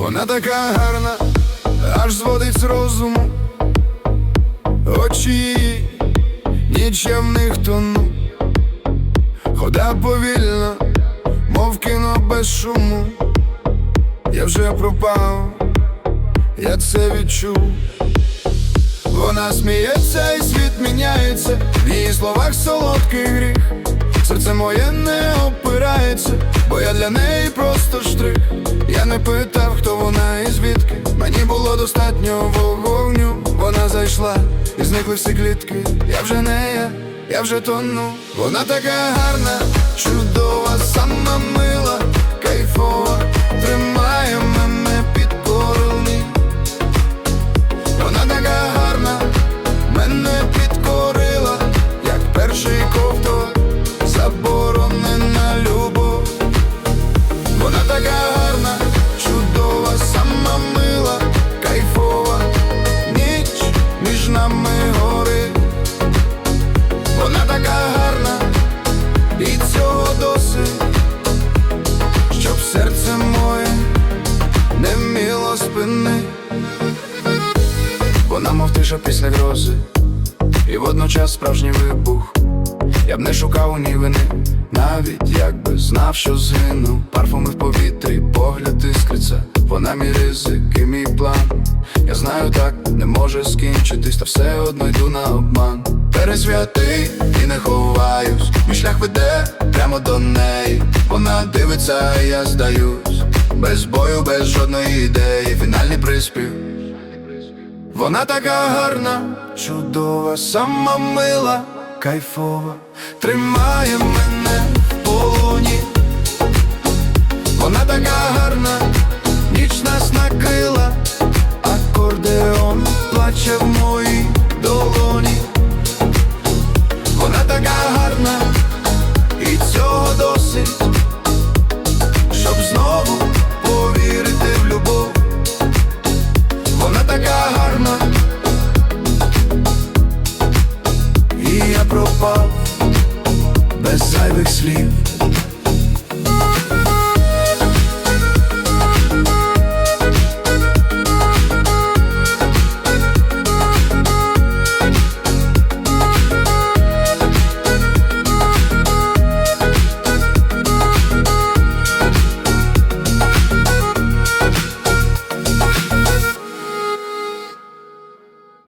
Вона така гарна, аж зводить з розуму. Очі її, ніч я в тону. Хода повільна, мов кіно без шуму. Я вже пропав, я це відчув. Вона сміється і світ міняється, в її словах солодкий гріх. Серце моє не опирається, бо я для неї просто штрих. Я не питав, достатньо вогню. Вона зайшла і зникли всі клітки. Я вже не я, я вже тону. Вона така гарна, чудова, моє не вміло спини. Вона мов тиша після грози, і водночас справжній вибух. Я б не шукав у ній вини, навіть якби знав, що згину. Парфуми в повітрі, погляд іскриться, вона мій ризик і мій план. Я знаю, так не може скінчитись, та все одно йду на обман. Пересвятий і не ховаюсь, мій шлях веде прямо до неї. Вона дивиться, а я здаюсь. Без бою, без жодної ідеї, фінальний приспів. Вона така гарна, чудова, сама мила, кайфова, тримає мене в полоні. Вона така гарна, ніч нас накрила, акордеон плаче в моїй пропав без зайвих слів.